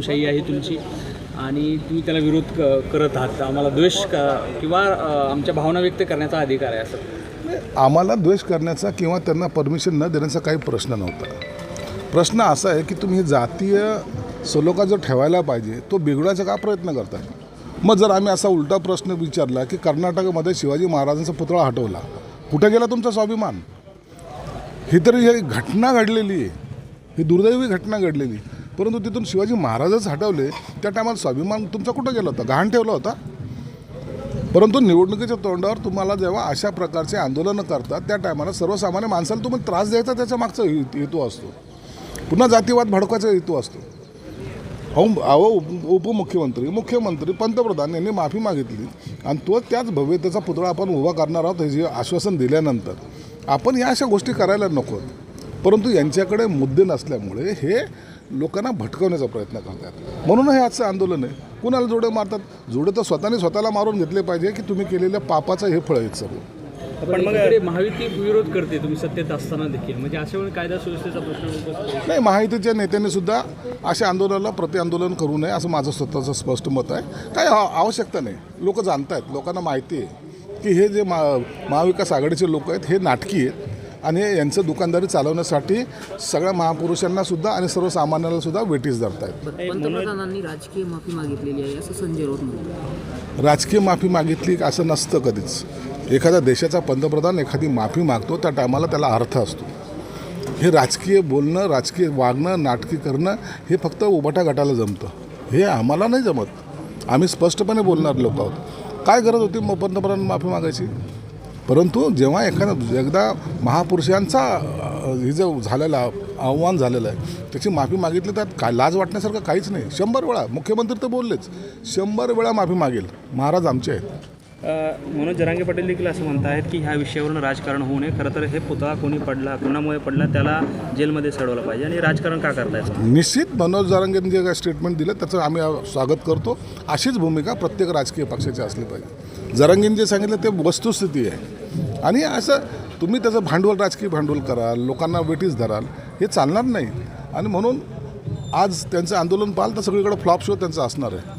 शाही आहे तुमची. आणि तुम्ही त्याला विरोध क- करत आहात. आम्हाला द्वेष का किंवा आमच्या भावना व्यक्त करण्याचा अधिकार आहे असं? आम्हाला द्वेष करण्याचा किंवा त्यांना परमिशन न देण्याचा काही प्रश्न नव्हता. प्रश्न असा आहे की तुम्ही जातीय सलोखा जो ठेवायला पाहिजे तो बिघडायचा का प्रयत्न करताय? मग जर आम्ही असा उलटा प्रश्न विचारला की कर्नाटकमध्ये शिवाजी महाराजांचा पुतळा हटवला कुठे गेला तुमचा स्वाभिमान? ही तरी ही घटना घडलेली आहे. ही दुर्दैवी घटना घडलेली परंतु तिथून शिवाजी महाराजच हटवले त्या टायमाला स्वाभिमान तुमचा कुठं गेला होता? गहाण ठेवला होता? परंतु निवडणुकीच्या तोंडावर तुम्हाला जेव्हा अशा प्रकारचे आंदोलनं करतात त्या टायमाला सर्वसामान्य माणसाला तुम्ही त्रास द्यायचा त्याच्या मागचा हेतू असतो. पुन्हा जातीवाद भडकायचा हेतू असतो. अहो अहो उप उपमुख्यमंत्री मुख्यमंत्री पंतप्रधान यांनी माफी मागितली आणि तो त्याच भव्यतेचा पुतळा आपण उभा करणार आहोत हे आश्वासन दिल्यानंतर. आपण या अशा गोष्टी करायला नको परंतु यांच्याकडे मुद्दे नसल्यामुळे हे लोकांना भटकवण्याचा प्रयत्न करतात. म्हणून हे आजचं आंदोलन आहे. कुणाला जोडे मारतात? जोडे तर स्वतःने स्वतःला मारून घेतले पाहिजे की तुम्ही केलेल्या पापाचं हे फळ आहेत सर्व. पण एकीकडे महायुती विरोध करते तुम्ही सत्तेत असताना देखील. म्हणजे अशा वेळी कायदा सुव्यवस्थेचा प्रश्न. नाही माहितीच्या नेत्यांनी सुद्धा अशा आंदोलनाला प्रतिआंदोलन करू नये असं माझं स्वतःचं स्पष्ट मत आहे. काही आव- आवश्यकता नाही. लोक जाणत आहेत लोकांना माहिती आहे की हे जे मा महाविकास आघाडीचे लोक आहेत हे नाटकी आहेत. आणि यांचं दुकानदारी चालवण्यासाठी सगळ्या महापुरुषांना सुद्धा आणि सर्वसामान्याला सुद्धा वेटीस धरत आहेत पंतप्रधानांनी राजकीय माफी मागितलेली आहे असं संजय राऊत राजकीय माफी मागितली असं नसतं कधीच. एखाद्या देशाचा पंतप्रधान एखादी माफी मागतो त्या टायमाला त्याला अर्थ असतो. हे राजकीय बोलणं राजकीय वागणं नाटकी करणं हे फक्त उभाटा गटाला जमतं. हे आम्हाला नाही जमत. आम्ही स्पष्टपणे बोलणार लोक आहोत. काय गरज होती मग पंतप्रधान माफी मागायची? परंतु जेव्हा एखादा एकदा महापुरुषांचा हे जो झालेला आव्हान झालेलं आहे त्याची माफी मागितली त्यात काय लाज वाटण्यासारखं काहीच नाही. शंभर वेळा मुख्यमंत्री तर बोललेच शंभर वेळा माफी मागेल. महाराज आमचे आहेत. मनोज जरांगे पाटील देखील असं म्हणत आहेत की ह्या विषयावरून राजकारण होऊ नये. खरं तर हे पुतळा कोणी पडला कोणामुळे पडला त्याला जेलमध्ये सोडवलं पाहिजे. आणि राजकारण का करतायचं निश्चित मनोज जारंगेंनी जे काय स्टेटमेंट दिलं त्याचं आम्ही स्वागत करतो. अशीच भूमिका प्रत्येक राजकीय पक्षाची असली पाहिजे. जरंगीन जे सांगितलं ते वस्तुस्थिती आहे. आणि असं तुम्ही त्याचं भांडवल राजकीय भांडवल कराल लोकांना वेटीस धराल हे चालणार नाही. आणि म्हणून आज त्यांचं आंदोलन पाहाल तर सगळीकडे फ्लॉप शो त्यांचा असणार आहे.